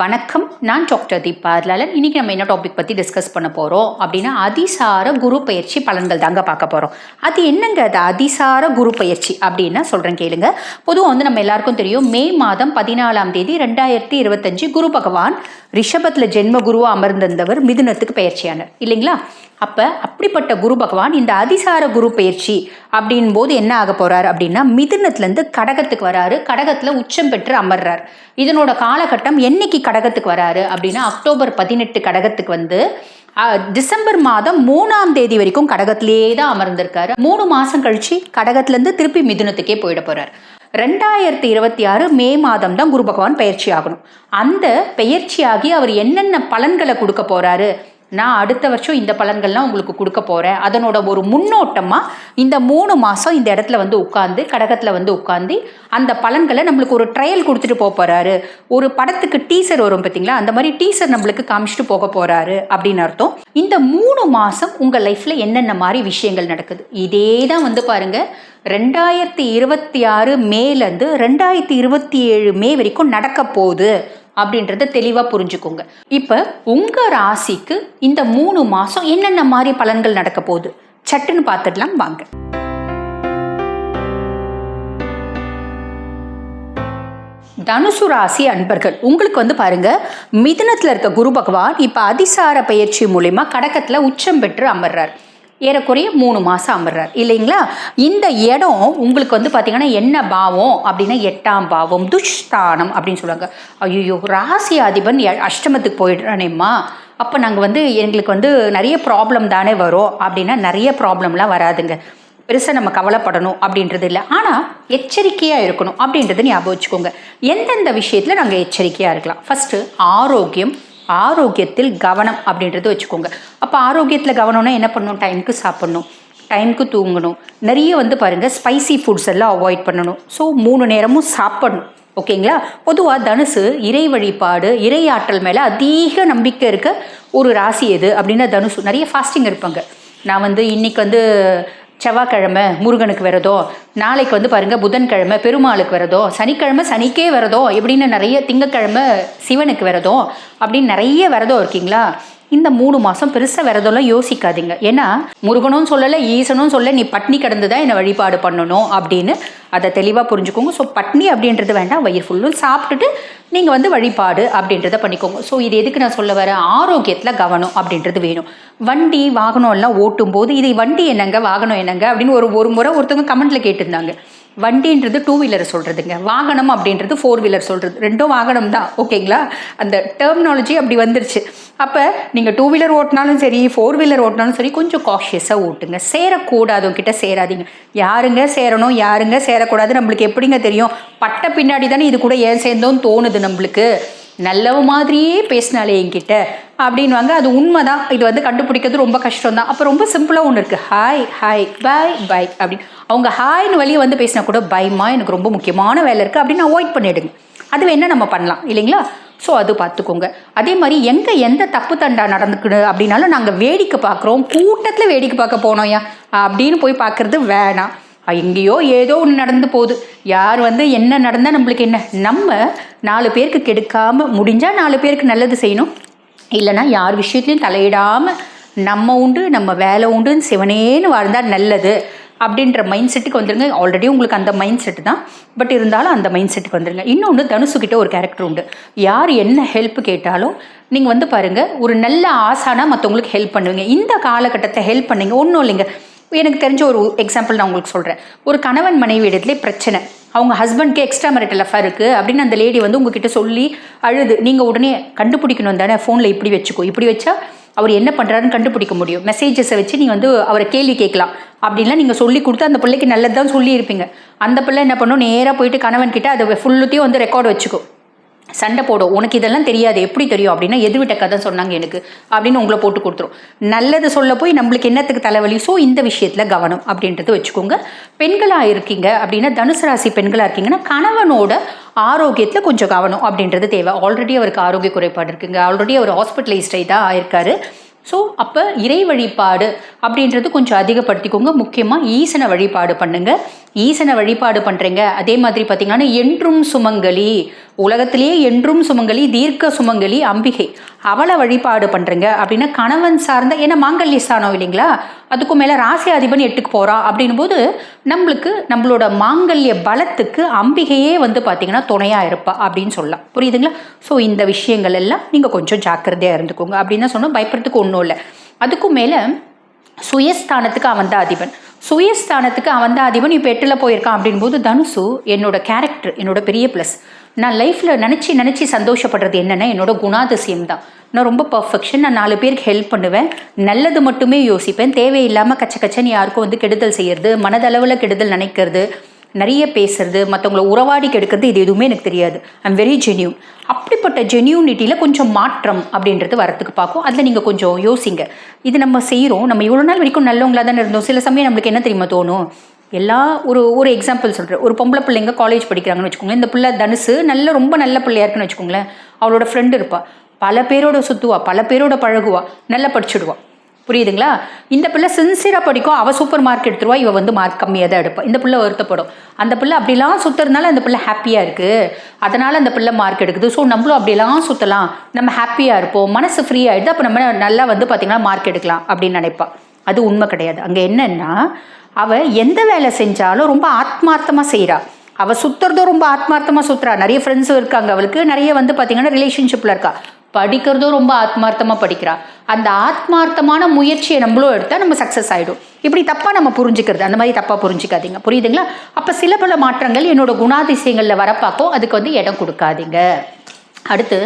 வணக்கம். நான் டாக்டர் தீபா அதனால இன்னைக்கு நம்ம என்ன டாபிக் பற்றி டிஸ்கஸ் பண்ண போகிறோம் அப்படின்னா அதிசார குரு பயிற்சி பலன்கள் தாங்க பார்க்க போகிறோம் அது என்னங்க அது? அதிசார குரு பயிற்சி அப்படின்னா சொல்கிறேன் கேளுங்க. பொதுவாக வந்து நம்ம எல்லாருக்கும் தெரியும் மே மாதம் பதினாலாம் தேதி ரெண்டாயிரத்தி இருபத்தஞ்சு குரு பகவான் ரிஷபத்தில் ஜென்ம குருவாக அமர்ந்திருந்தவர் மிதுனத்துக்கு பயிற்சியானார் இல்லைங்களா? அப்போ அப்படிப்பட்ட குரு பகவான் இந்த அதிசார குரு பயிற்சி அப்படின் போது என்ன ஆக போறார் அப்படின்னா மிதுனத்துலேருந்து கடகத்துக்கு வராரு. கடகத்தில் உச்சம் பெற்று அமர்றார். இதனோட காலகட்டம் என்னைக்கு கடகத்துக்கு வராரு அப்படின்னா அக்டோபர் பதினெட்டு கடகத்துக்கு வந்து டிசம்பர் மாதம் மூணாம் தேதி வரைக்கும் கடகத்திலேயே தான் அமர்ந்திருக்காரு. மூணு மாசம் கழிச்சு கடகத்துலேருந்து திருப்பி மிதுனத்துக்கே போயிட போறார். ரெண்டாயிரத்தி இருபத்தி ஆறு மே மாதம் தான் குரு பகவான் பயிற்சி ஆகணும். அந்த பயிற்சியாகி அவர் என்னென்ன பலன்களை கொடுக்க போறாரு நான் அடுத்த வருஷம் இந்த பலன்கள்லாம் உங்களுக்கு கொடுக்க போகிறேன் அதனோட ஒரு முன்னோட்டமாக இந்த மூணு மாதம் இந்த இடத்துல வந்து உட்காந்து கடகத்தில் வந்து உட்காந்து அந்த பலன்களை நம்மளுக்கு ஒரு ட்ரையல் கொடுத்துட்டு போக போகிறாரு ஒரு படத்துக்கு டீசர் வரும் பார்த்தீங்களா அந்த மாதிரி டீசர் நம்மளுக்கு காமிச்சிட்டு போக போகிறாரு அப்படின்னு அர்த்தம். இந்த மூணு மாதம் உங்கள் லைஃப்பில் என்னென்ன மாதிரி விஷயங்கள் நடக்குது? இதே தான் வந்து பாருங்கள் ரெண்டாயிரத்தி இருபத்தி ஆறு மேலேருந்து ரெண்டாயிரத்தி இருபத்தி ஏழு மே வரைக்கும் நடக்க போகுது. அப்படின்றத தெளிவாக புரிஞ்சுக்கோங்க. இப்போ உங்கள் ராசிக்கு இந்த மூணு மாதம் என்னென்ன மாதிரி பலன்கள் நடக்க போகுது? சட்டுன்னு பார்த்துடலாம் வாங்க. தனுசு ராசி அன்பர்கள் உங்களுக்கு வந்து பாருங்க மிதுனத்தில் இருக்க குரு பகவான் இப்போ அதிசார பயிற்சி மூலிமா கடக்கத்தில் உச்சம் பெற்று அமர்றார். ஏறக்குறைய மூணு மாதம் அமர்றார். இல்லைங்களா? இந்த இடம் உங்களுக்கு வந்து பார்த்தீங்கன்னா என்ன பாவம் அப்படின்னா எட்டாம் பாவம் துஷ்தானம் அப்படின்னு சொல்லுவாங்க. ஐயோ ராசி அதிபன் அஷ்டமத்துக்கு போயிடுறானேம்மா. அப்போ நாங்கள் வந்து எங்களுக்கு வந்து நிறைய ப்ராப்ளம் தானே வரும் அப்படின்னா நிறைய ப்ராப்ளம்லாம் வராதுங்க. பெருசாக நம்ம கவலைப்படணும் அப்படின்றது இல்லை. ஆனால் எச்சரிக்கையாக இருக்கணும் அப்படின்றத ஞாபகம் வச்சுக்கோங்க. எந்தெந்த விஷயத்தில் நாங்கள் எச்சரிக்கையாக இருக்கலாம்? ஃபஸ்ட்டு ஆரோக்கியம் ஆரோக்கியத்தில் கவனம் அப்படின்றது வச்சுக்கோங்க. அப்போ ஆரோக்கியத்தில் கவனம்னா என்ன பண்ணணும்? டைமுக்கு சாப்பிட்ணும். டைமுக்கு தூங்கணும். நிறைய வந்து பாருங்கள் ஸ்பைசி ஃபுட்ஸ் எல்லாம் அவாய்ட் பண்ணணும். ஸோ மூணு நேரமும் சாப்பிடணும். ஓகேங்களா? பொதுவாக தனுசு இறை வழிபாடு இறை ஆற்றல் மேலே அதிக நம்பிக்கை இருக்க ஒரு ராசி எது? அப்படின்னா தனுசு. நிறைய ஃபாஸ்டிங் இருப்பாங்க. நான் வந்து இன்றைக்கி வந்து செவ்வாய்க்கிழமை முருகனுக்கு விரதம் நாளைக்கு வந்து பாருங்க புதன்கிழமை பெருமாளுக்கு விரதம் சனிக்கிழமை சனிக்கே விரதம் எப்படின்னு நிறைய திங்கக்கிழமை சிவனுக்கு விரதம் அப்படின்னு நிறைய விரதம் இருக்கீங்களா? இந்த மூணு மாதம் பெருசாக விரதம்லாம் யோசிக்காதீங்க. ஏன்னா முருகனும் சொல்லலை ஈசனும் சொல்ல நீ பட்னி கிடந்து தான் என்னை வழிபாடு பண்ணணும் அப்படின்னு. அதை தெளிவாக புரிஞ்சுக்கோங்க. ஸோ பட்னி அப்படின்றது வேண்டாம். வயிறு ஃபுல்லும் சாப்பிட்டுட்டு நீங்கள் வந்து வழிபாடு அப்படின்றத பண்ணிக்கோங்க. ஸோ இது எதுக்கு நான் சொல்ல வரேன்? ஆரோக்கியத்தில் கவனம் அப்படின்றது வேணும். வண்டி வாகனம் எல்லாம் ஓட்டும் போது இது வண்டி என்னங்க வாகனம் என்னங்க அப்படின்னு ஒரு ஒரு முறை ஒருத்தவங்க கமெண்ட்டில் கேட்டிருந்தாங்க. வண்டின்றது டூ வீலர் சொல்கிறதுங்க வாகனம் அப்படின்றது ஃபோர் வீலர் சொல்கிறது ரெண்டும் வாகனம் தான் ஓகேங்களா? அந்த டெர்மினாலஜி அப்படி வந்துருச்சு. அப்போ நீங்கள் டூ வீலர் ஓட்டினாலும் சரி ஃபோர் வீலர் ஓட்டினாலும் சரி கொஞ்சம் காஷியஸாக ஓட்டுங்க. சேரக்கூடாது கிட்ட சேராதீங்க. யாருங்க சேரணும்? யாருங்க சேரக்கூடாது? நம்மளுக்கு எப்படிங்க தெரியும்? பட்ட பின்னாடி தானே இது கூட ஏன் சேர்ந்தோன்னு தோணுது நம்மளுக்கு. நல்லவ மாதிரியே பேசினாலே என்கிட்ட அப்படின்வாங்க. அது உண்மை தான் இது வந்து கண்டுபிடிக்கிறது ரொம்ப கஷ்டம் தான் அப்போ ரொம்ப சிம்பிளாக ஒன்று இருக்குது ஹாய் ஹாய் பை பை அப்படின்னு. அவங்க ஹாய்னு வழியை வந்து பேசினா கூட பயமா எனக்கு ரொம்ப முக்கியமான வேலை இருக்குது அப்படின்னு அவாய்ட் பண்ணிவிடுங்க அது வேணால் நம்ம பண்ணலாம் இல்லைங்களா? ஸோ அது பார்த்துக்கோங்க அதே மாதிரி எங்கே எந்த தப்பு தண்டா நடந்துக்குது அப்படின்னாலும் நாங்கள் வேடிக்கை பார்க்குறோம் கூட்டத்தில் வேடிக்கை பார்க்க போனோம்யா அப்படின்னு போய் பார்க்குறது வேணாம். எங்கேயோ ஏதோ ஒன்று நடந்து போகுது. யார் வந்து என்ன நடந்தால் நம்மளுக்கு என்ன? நம்ம நாலு பேருக்கு கெடுக்காமல் முடிஞ்சால் நாலு பேருக்கு நல்லது செய்யணும். இல்லைன்னா யார் விஷயத்துலையும் தலையிடாமல் நம்ம உண்டு நம்ம வேலை உண்டுன்னு சிவனேன்னு வாழ்ந்தால் நல்லது. அப்படின்ற மைண்ட் செட்டுக்கு வந்துருங்க. ஆல்ரெடி உங்களுக்கு அந்த மைண்ட் செட்டு தான். பட் இருந்தாலும் அந்த மைண்ட் செட்டுக்கு வந்துருங்க. இன்னொன்று தனுசுக்கிட்ட ஒரு கேரக்டர் உண்டு. யார் என்ன ஹெல்ப் கேட்டாலும் நீங்கள் வந்து பாருங்கள் ஒரு நல்ல ஆசானாக மற்றவங்களுக்கு ஹெல்ப் பண்ணுவீங்க. இந்த காலகட்டத்தை ஹெல்ப் பண்ணுங்க. ஒன்றும் இல்லைங்க. எனக்கு தெரிஞ்ச ஒரு எக்ஸாம்பிள் நான் உங்களுக்கு சொல்கிறேன் ஒரு கணவன் மனைவி இடத்துல பிரச்சனை. அவங்க ஹஸ்பண்ட்க்கு எக்ஸ்ட்ரா மேரிட்டல் அஃபேர் இருக்குது அப்படின்னு அந்த லேடி வந்து உங்ககிட்ட சொல்லி அழுது. நீங்கள் உடனே கண்டுபிடிக்கணும் தானே? ஃபோனில் இப்படி வச்சுக்கோ. இப்படி வச்சா அவர் என்ன பண்ணுறாருன்னு கண்டுபிடிக்க முடியும். மெசேஜஸை வச்சு நீங்கள் வந்து அவரை கேள்வி கேட்கலாம். அப்படின்லாம் நீங்கள் சொல்லி கொடுத்து அந்த பிள்ளைக்கு நல்லது தான் சொல்லியிருப்பீங்க. அந்த பிள்ளை என்ன பண்ணும்? நேராக போயிட்டு கணவன் கிட்ட அதை ஃபுல்லுத்தையும் வந்து ரெக்கார்டு வச்சுக்கோ சண்டை போடும். உனக்கு இதெல்லாம் தெரியாது. எப்படி தெரியும் அப்படின்னா எதிர்விட்ட கதை சொன்னாங்க எனக்கு அப்படின்னு உங்களை போட்டு கொடுத்துரும். நல்லது சொல்ல போய் நம்மளுக்கு என்னத்துக்கு தலைவலி? ஸோ இந்த விஷயத்தில் கவனம் அப்படின்றது வச்சுக்கோங்க. பெண்களாக இருக்கீங்க அப்படின்னா தனுசு ராசி பெண்களாக இருக்கீங்கன்னா கணவனோட ஆரோக்கியத்தில் கொஞ்சம் கவனம் அப்படின்றது தேவை. ஆல்ரெடி அவருக்கு ஆரோக்கிய குறைபாடு இருக்குங்க. ஆல்ரெடி அவர் ஹாஸ்பிட்டலைஸ்டை தான் ஆயிருக்காரு. ஸோ அப்போ இறை வழிபாடு அப்படின்றது கொஞ்சம் அதிகப்படுத்திக்கோங்க. முக்கியமாக ஈசனை வழிபாடு பண்ணுங்கள் ஈசனை வழிபாடு பண்ணுறீங்க அதே மாதிரி பார்த்தீங்கன்னா என்றும் சுமங்கலி உலகத்திலேயே என்றும் சுமங்கலி தீர்க்க சுமங்கலி அம்பிகை. அவளை வழிபாடு பண்ணுறீங்க அப்படின்னா கணவன் சார்ந்த ஏன்னா மாங்கல்ய ஸ்தானம் இல்லைங்களா? அதுக்கும் மேலே ராசி அதிபன் எட்டுக்கு போகிறான் அப்படின்னும் போது நம்மளுக்கு நம்மளோட மாங்கல்ய பலத்துக்கு அம்பிகையே வந்து பார்த்திங்கன்னா துணையாக இருப்பா அப்படின்னு சொல்லலாம். புரியுதுங்களா? ஸோ இந்த விஷயங்கள் எல்லாம் நீங்கள் கொஞ்சம் ஜாக்கிரதையாக இருந்துக்கோங்க. அப்படின்னு தான் சொன்னோம். பயப்படுறதுக்கு ஒன்றும் இல்லை. அதுக்கும் மேலே சுயஸ்தானத்துக்கு அவன் தான் அதிபன் சுயஸ்தானத்துக்கு அவன் தான் அதிபன் இப்போ எட்டில் போயிருக்கான் அப்படின்போது தனுசு என்னோட கேரக்டர் என்னோட பெரிய ப்ளஸ் நான் லைஃப்பில் நினச்சி நினச்சி சந்தோஷப்படுறது என்னென்னா என்னோட குணாதிசயம் தான். நான் ரொம்ப பர்ஃபெக்ஷன் நான் நாலு பேருக்கு ஹெல்ப் பண்ணுவேன். நல்லது மட்டுமே யோசிப்பேன். தேவையில்லாமல் கச்ச கச்சன்னு யாருக்கும் வந்து கெடுதல் செய்கிறது மனதளவில் கெடுதல் நினைக்கிறது நிறைய பேசுறது மற்றவங்கள உறவாடி கெடுக்கிறது இது எதுவுமே எனக்கு தெரியாது. ஐம் வெரி ஜென்யூன் அப்படிப்பட்ட ஜென்யூனிட்டியில் கொஞ்சம் மாற்றம் அப்படின்றது வரத்துக்கு பார்க்கும். அதில் நீங்கள் கொஞ்சம் யோசிங்க. இது நம்ம செய்கிறோம் நம்ம இவ்வளோ நாள் வரைக்கும் நல்லவங்களா தானே இருந்தோம். சில சமயம் நம்மளுக்கு என்ன தெரியுமா தோணும்? எல்லா ஒரு ஒரு எக்ஸாம்பிள் சொல்கிறேன் ஒரு பொம்பளை பிள்ளைங்க காலேஜ் படிக்கிறாங்கன்னு வச்சுக்கோங்களேன். இந்த பிள்ளை தனுசு நல்ல ரொம்ப நல்ல பிள்ளையா இருக்குன்னு வச்சுக்கோங்களேன். அவளோட ஃப்ரெண்டு இருப்பா. பல பேரோட சுற்றுவா பல பேரோட பழகுவா. நல்லா படிச்சுடுவா. புரியுதுங்களா? இந்த பிள்ளை சின்சியராக படிக்கும். அவள் சூப்பர் மார்க் எடுத்துருவா. இவ வந்து மார்க் கம்மியாக தான் எடுப்பா. இந்த பிள்ளை வருத்தப்படும். அந்த பிள்ளை அப்படிலாம் சுற்றுறதுனால அந்த பிள்ளை ஹாப்பியாக இருக்குது அதனால் அந்த பிள்ளை மார்க் எடுக்குது. ஸோ நம்மளும் அப்படிலாம் சுற்றலாம் நம்ம ஹாப்பியாக இருப்போம். மனசு ஃப்ரீ ஆகிடுது அப்போ நம்ம நல்லா வந்து பார்த்திங்கன்னா மார்க் எடுக்கலாம் அப்படின்னு நினைப்பா. அது உண்மை கிடையாது. அங்கே என்னென்னா அவள் எந்த வேலை செஞ்சாலும் ரொம்ப ஆத்மார்த்தமாக செய்கிறாள் அவள் சுற்றுறதும் ரொம்ப ஆத்மார்த்தமாக சுற்றுறா நிறைய ஃப்ரெண்ட்ஸும் இருக்காங்க அவளுக்கு. நிறைய வந்து பார்த்திங்கன்னா ரிலேஷன்ஷிப்பில் இருக்கா. படிக்கிறதும் ரொம்ப ஆத்மார்த்தமாக படிக்கிறா. அந்த ஆத்மார்த்தமான முயற்சியை நம்மளும் எடுத்தால் நம்ம சக்ஸஸ் ஆகிடும் இப்படி தப்பாக நம்ம புரிஞ்சுக்கிறது. அந்த மாதிரி தப்பாக புரிஞ்சுக்காதீங்க. புரியுதுங்களா? அப்போ சில பல மாற்றங்கள் என்னோட குணாதிசயங்களில் வரப்பாக்கோ அதுக்கு வந்து இடம் கொடுக்காதீங்க. அடுத்து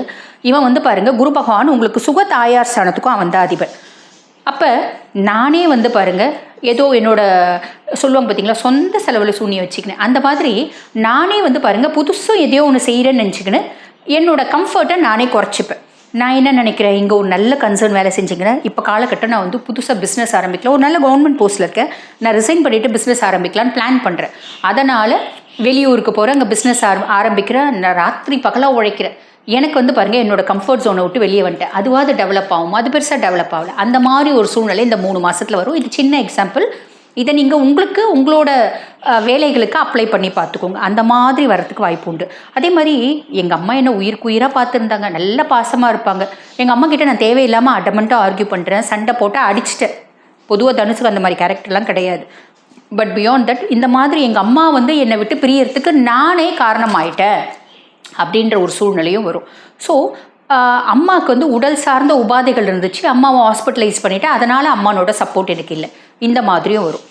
இவன் வந்து பாருங்கள் குரு பகவான் உங்களுக்கு சுக தாயார் ஸ்தானத்துக்கும் அவன் தான் அதிபன். அப்போ நானே வந்து பாருங்கள் ஏதோ என்னோட சொல்லுவாங்க பார்த்தீங்களா சொந்த செலவில் சூனியை வச்சுக்கினேன். அந்த மாதிரி நானே வந்து பாருங்கள் புதுசும் எதையோ ஒன்று செய்கிறேன்னு நினச்சிக்கின்னு என்னோட கம்ஃபர்ட்டை நானே குறைச்சிப்பேன். நான் என்ன நினைக்கிறேன் இங்கே ஒரு நல்ல கன்சர்ன் வேலை செஞ்சுக்கிறேன் இப்போ காலகட்டம் நான் வந்து புதுசாக பிஸ்னஸ் ஆரம்பிக்கலாம் ஒரு நல்ல கவர்மெண்ட் போஸ்ட்டில் இருக்கேன். நான் ரிசைன் பண்ணிவிட்டு பிஸ்னஸ் ஆரம்பிக்கலான்னு பிளான் பண்ணுறேன் அதனால் வெளியூருக்கு போகிறேன் அங்கே பிஸ்னஸ் ஆரம் ஆரம்பிக்கிறேன். நான் ராத்திரி பகலாக உழைக்கிறேன். எனக்கு வந்து பாருங்கள் என்னோடய கம்ஃபர்ட் ஜோனை விட்டு வெளியே வந்துட்டேன். அதுவாது டெவலப் ஆகும். அது பெருசாக டெவலப் ஆகல. அந்த மாதிரி ஒரு சூழ்நிலை இந்த மூணு மாதத்தில் வரும். இது சின்ன எக்ஸாம்பிள் இதை நீங்கள் உங்களுக்கு உங்களோட வேலைகளுக்கு அப்ளை பண்ணி பார்த்துக்கோங்க. அந்த மாதிரி வரத்துக்கு வாய்ப்பு உண்டு. அதே மாதிரி எங்கள் அம்மா என்ன உயிருக்கு உயிராக பார்த்துருந்தாங்க. நல்ல பாசமாக இருப்பாங்க. எங்கள் அம்மா கிட்ட நான் தேவையில்லாமல் அடமெண்ட்டாக ஆர்கியூ பண்ணுறேன் சண்டை போட்டு அடிச்சிட்டேன். பொதுவாக தனுசுக்கு அந்த மாதிரி கேரக்டர்லாம் கிடையாது. பட் பியாண்ட் தட் இந்த மாதிரி எங்கள் அம்மா வந்து என்னை விட்டு பிரியறதுக்கு நானே காரணமாயிட்டேன். அப்படின்ற ஒரு சூழ்நிலையும் வரும். ஸோ அம்மாவுக்கு வந்து உடல் சார்ந்த உபாதைகள் இருந்துச்சு. அம்மாவை ஹாஸ்பிட்டலைஸ் பண்ணிவிட்டு அதனால் அம்மானோட சப்போர்ட் எனக்கு இல்லை. இந்த மாதிரியும் வரும்.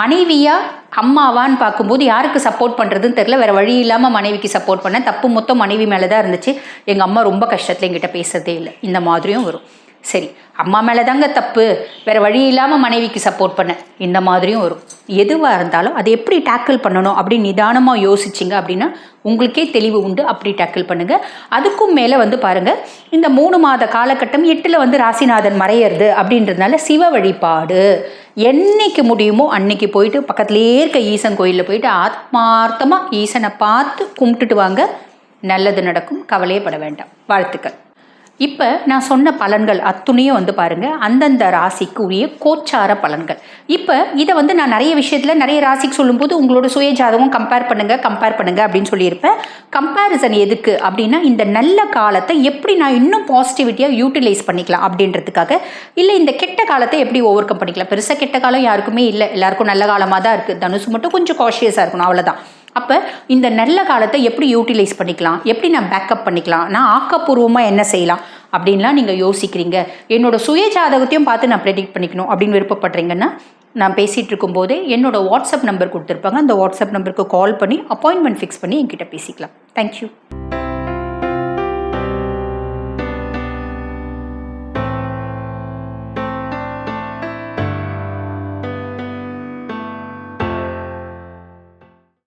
மனைவியாக அம்மாவான்னு பார்க்கும்போது யாருக்கு சப்போர்ட் பண்ணுறதுன்னு தெரில வேறு வழி இல்லாமல் மனைவிக்கு சப்போர்ட் பண்ணேன். தப்பு மொத்தம் மனைவி மேலே தான் இருந்துச்சு. எங்கள் அம்மா ரொம்ப கஷ்டத்தில் எங்கிட்ட பேசுறதே இல்லை. இந்த மாதிரியும் வரும். சரி அம்மா மேலே தாங்க தப்பு. வேறு வழி இல்லாமல் மனைவிக்கு சப்போர்ட் பண்ணேன் இந்த மாதிரியும் வரும். எதுவாக இருந்தாலும் அதை எப்படி டேக்கிள் பண்ணணும் அப்படின்னு நிதானமாக யோசிச்சிங்க அப்படின்னா உங்களுக்கே தெளிவு உண்டு. அப்படி டேக்கிள் பண்ணுங்கள் அதுக்கும் மேலே வந்து பாருங்கள் இந்த மூணு மாத காலகட்டம் எட்டில் வந்து ராசிநாதன் மறையிறது அப்படின்றதுனால சிவ வழிபாடு. என்னைக்கு முடியுமோ அன்னைக்கு போயிட்டு பக்கத்துலேயே இருக்க ஈசன் கோயிலில் போயிட்டு ஆத்மார்த்தமாக ஈசனை பார்த்து கும்பிட்டுட்டு வாங்க. நல்லது நடக்கும். கவலையப்பட வேண்டாம். வாழ்த்துக்கள். இப்போ நான் சொன்ன பலன்கள் அத்துணையும் வந்து பாருங்கள் அந்தந்த ராசிக்கு உரிய கோச்சார பலன்கள். இப்போ இதை வந்து நான் நிறைய விஷயத்தில் நிறைய ராசிக்கு சொல்லும்போது உங்களோட சுய ஜாதகம் கம்பேர் பண்ணுங்கள் கம்பேர் பண்ணுங்கள் அப்படின்னு சொல்லியிருப்பேன். கம்பேரிசன் எதுக்கு அப்படின்னா இந்த நல்ல காலத்தை எப்படி நான் இன்னும் பாசிட்டிவிட்டியாக யூட்டிலைஸ் பண்ணிக்கலாம் அப்படின்றதுக்காக. இல்லை இந்த கெட்ட காலத்தை எப்படி ஓவர் கம் பண்ணிக்கலாம். பெருசாக கெட்ட காலம் யாருக்குமே இல்லை. எல்லாருக்கும் நல்ல காலமாக தான் இருக்குது தனுசு மட்டும் கொஞ்சம் காஷியஸாக இருக்கணும். அவ்வளோதான் அப்போ இந்த நல்ல காலத்தை எப்படி யூட்டிலைஸ் பண்ணிக்கலாம்? எப்படி நான் பேக்கப் பண்ணிக்கலாம்? நான் ஆக்கப்பூர்வமாக என்ன செய்யலாம்? அப்படின்லாம் நீங்கள் யோசிக்கிறீங்க. என்னோடய சுய ஜாதகத்தையும் பார்த்து நான் ப்ரெடிக்ட் பண்ணிக்கணும் அப்படின்னு விருப்பப்படுறீங்கன்னா நான் பேசிகிட்டு இருக்கும்போது என்னோடய வாட்ஸ்அப் நம்பர் கொடுத்துருப்பாங்க. அந்த வாட்ஸ்அப் நம்பருக்கு கால் பண்ணி அப்பாயின்மெண்ட் ஃபிக்ஸ் பண்ணி என்கிட்ட பேசிக்கலாம். தேங்க்யூ